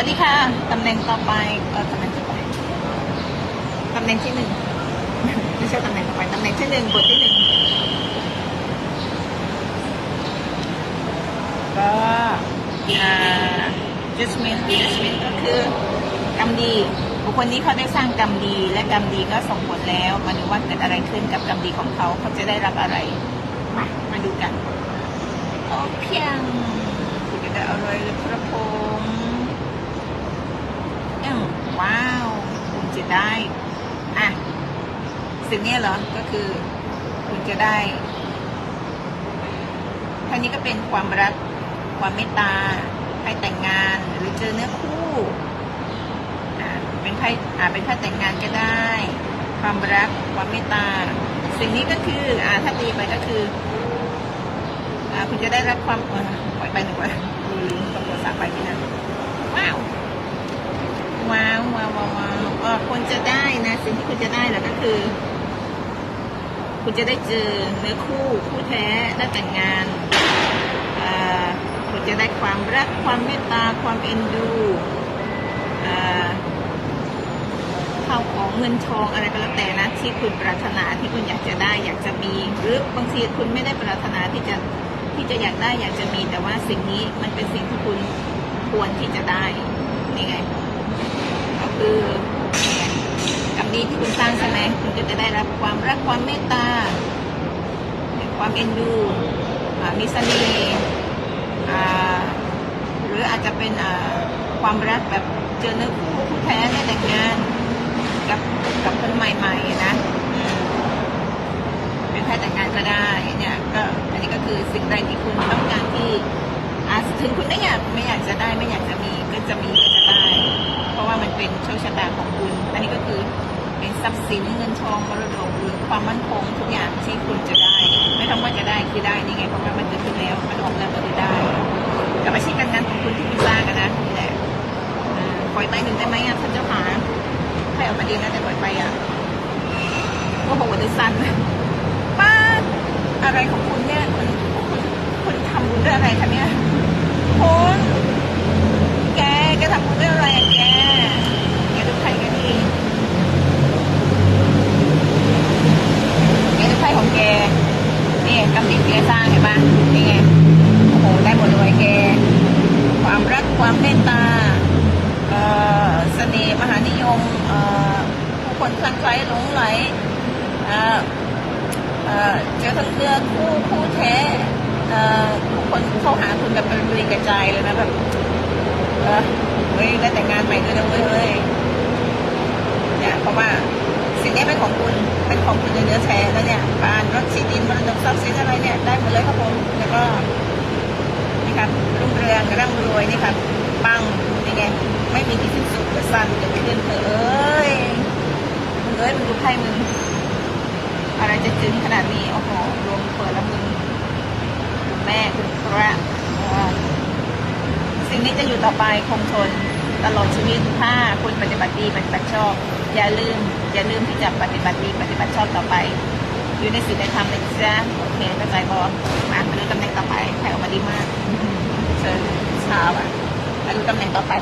วัสดีค่ะ ตำแหน่งต่อไปเออตำแหน่งต่อไปตำแหน่งที่หนึ่ง ไม่ใช่ตำแหน่งต่อไป ตำแหน่งที่หนึ่งบทที่หนึ่งก็อ่า judgment judgment ก็คือกรรมดี บุคคลนี้เขาได้สร้างกรรมดี และกรรมดีก็ส่งผลแล้วมาดูว่าเกิดอะไรขึ้นกับกรรมดีของเขา เขาจะได้รับอะไร มามาดูกันโอเพียงคุณจะได้อะไรหรือครับผมอืมว้าว คุณจะ ได้ อะ สิ่งนี้เหรอ ก็คือ คุณจะได้ท่านี้ก็เป็นความรัก ความเมตตา ให้แต่งงาน หรือเจอเนื้อคู่อ่าเป็นไพ่อ่าเป็นไพ่แต่งงานก็ได้ ความรัก ความเมตตา สิ่งนี้ก็คือ อ่าถ้าตีไปก็คืออ่าคุณจะได้รับความเออปล่อยไปหนึ่งวันลืมตัวสามไปที่นั่นว้าว ว้าวว้าวว้าวว้าวเออคุณ จะได้นะ สิ่งที่คุณจะได้แหละก็คือ คุณจะได้เจอเนื้อคู่คู่แท้และแต่งงานคุณจะได้ความรักความเมตตาความเอ็นดูอ่าข้าวของเงินทองอะไรก็แล้วแต่นะที่คุณปรารถนาที่คุณอยากจะได้อยากจะมี หรือบางทีคุณไม่ได้ปรารถนาที่จะที่จะอยากได้อยากจะมี แต่ว่าสิ่งนี้มันเป็นสิ่งที่คุณควรที่จะได้นี่ไง ก็คือนี่ไงกรรมดีที่คุณสร้างใช่ไหมคุณก็จะได้รับความรักความเมตตา ความเอ็นดูมีเสน่ห์หรืออาจจะเป็นความรักแบบเจอเนื้อคู่คู่แท้ได้แต่งงานกับกับคนใหม่ๆนะเป็นแค่แต่งงานก็ได้เนี่ยก็อันนี้ก็คือสิ่งใดที่คุณต้องการที่ถึงคุณไม่อยากไม่อยากจะได้ไม่อยากจะมีก็จะ ทองมรดกหรือความมั่นคงทุกอย่างที่คุณจะได้ ไม่ต้องว่าจะได้คือได้นี่ไงเพราะว่ามันเกิดขึ้นแล้วมันออกแล้วก็คือได้กับอาชีพการงานของคุณที่คุณสร้างกันนะนี่แหละอ่ปล่อยไปหนึ่งได้ไหมอะท่านเจ้าขาให้ออกมาดีนะแต่ปล่อยไปอะโอ้โหดิสันป้าอะไรของคุณเนี่ยคุณคุณคุณทำบุญด้วยอะไรคะเนี่ยคุณแกแกทำบุญด้วยอะไรอะแกแกดูใครกันดีแกดูใครของแกนี่กำลังแก สร้างเห็นปะนี่ไง โอ้โห ได้หมดเลยแก ความรักความเมตตา เอ่อเสน่ห์มหานิยม เอ่อผู้คนคลั่งไคล้หลงไหล เอ่อ เอ่อ เจอทั้งเนื้อคู่คู่แท้ เอ่อผู้คนเข้าหาคุณแบบเป็นรีกระจายเลยนะแบบ เออเฮ้ยได้แต่งงานใหม่ด้วยนะเว้ยเฮ้ยเนี่ยเพราะว่าสิ่งนี้เป็นของคุณ ของคุณโดยเนื้อแท้แล้วเนี่ยบ้านรถที่ดินมรดกทรัพย์สินอะไรเนี่ยได้หมดเลยครับผมแล้วก็นี่ครับรุ่งเรืองร่ำรวยนี่ครับปังนี่ไงไม่มีที่สิ้นสุดจะสั้นเกิดขึ้นเถอะเอ้ยมึงเอ้ยมึงดูไพ่มึงอะไรจะจึงขนาดนี้โอ้โหรวมเปิดแล้วมึงคุณแม่คุณพระสิ่งนี้จะอยู่ต่อไปคงทน ตลอดชีวิตถ้าคุณปฏิบัติดีปฏิบัติชอบ อย่าลืม อย่าลืมที่จะปฏิบัติดีปฏิบัติชอบต่อไป อยู่ในศีลในธรรมนะจ๊ะโอเคเข้าใจบอมามาดูตำแหน่งต่อไปใครออกมาดีมากเชิญช้าอะมาดูตำแหน่งต่อไป